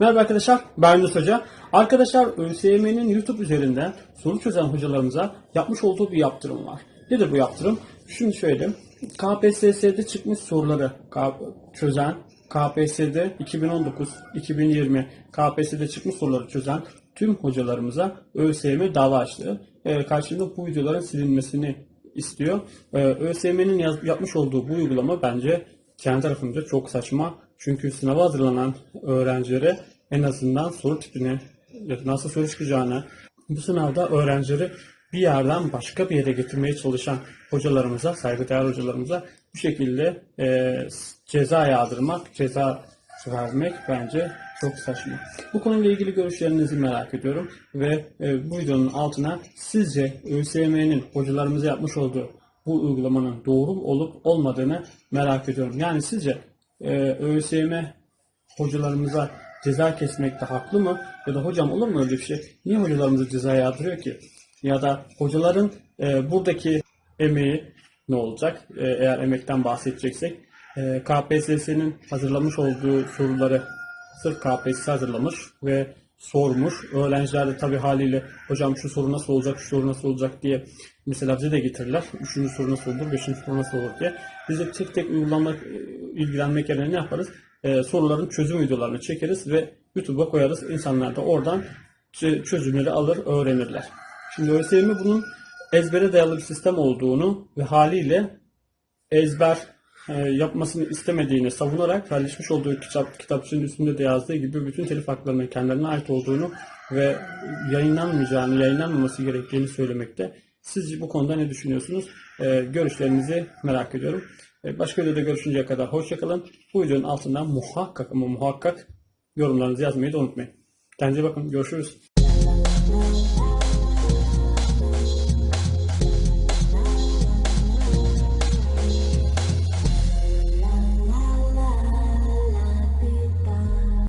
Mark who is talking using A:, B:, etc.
A: Merhaba arkadaşlar, ben Yunus Hoca. Arkadaşlar ÖSYM'nin YouTube üzerinden soru çözen hocalarımıza yapmış olduğu bir yaptırım var. Nedir bu yaptırım? Şunu söyleyeyim. KPSS'de çıkmış soruları çözen, KPSS'de 2019-2020 KPSS'de çıkmış soruları çözen tüm hocalarımıza ÖSYM dava açtı. Ee, karşılığında bu videoların silinmesini istiyor. Ee, ÖSYM'nin yapmış olduğu bu uygulama bence kendi tarafımca çok saçma. Çünkü sınava hazırlanan öğrencilere en azından soru tipini nasıl soru çıkacağını bu sınavda öğrencileri bir yerden başka bir yere getirmeye çalışan hocalarımıza, saygıdeğer hocalarımıza bu şekilde e, ceza yağdırmak, ceza vermek bence çok saçma. Bu konuyla ilgili görüşlerinizi merak ediyorum ve e, bu videonun altına sizce ÖSYM'nin hocalarımıza yapmış olduğu bu uygulamanın doğru olup olmadığını merak ediyorum. Yani sizce e, ÖSYM hocalarımıza ceza kesmekte haklı mı? Ya da hocam olur mu öyle bir şey? Niye hocalarımıza ceza yağdırıyor ki? Ya da hocaların e, buradaki emeği ne olacak? E, eğer emekten bahsedeceksek. E, KPSS'nin hazırlamış olduğu soruları sırf KPSS hazırlamış ve sormuş. Öğrenciler de tabii haliyle hocam şu soru nasıl olacak, şu soru nasıl olacak diye mesela bize de getirirler. Üçüncü soru nasıl olur, beşinci soru nasıl olur diye. Biz de tek tek uygulamak, e, ilgilenmek yerine ne yaparız? Ee, soruların çözüm videolarını çekeriz ve YouTube'a koyarız. İnsanlar da oradan çözümleri alır, öğrenirler. Şimdi ÖSYM bunun ezbere dayalı bir sistem olduğunu ve haliyle ezber e, yapmasını istemediğini savunarak paylaşmış olduğu kitap kitapçının üstünde de yazdığı gibi bütün telif haklarının kendilerine ait olduğunu ve yayınlanmayacağını, yayınlanmaması gerektiğini söylemekte. Sizce bu konuda ne düşünüyorsunuz? E, görüşlerinizi merak ediyorum. E, başka videoda görüşünceye kadar hoşçakalın. Bu videonun altından muhakkak ama muhakkak yorumlarınızı yazmayı da unutmayın. Kendinize bakın. Görüşürüz.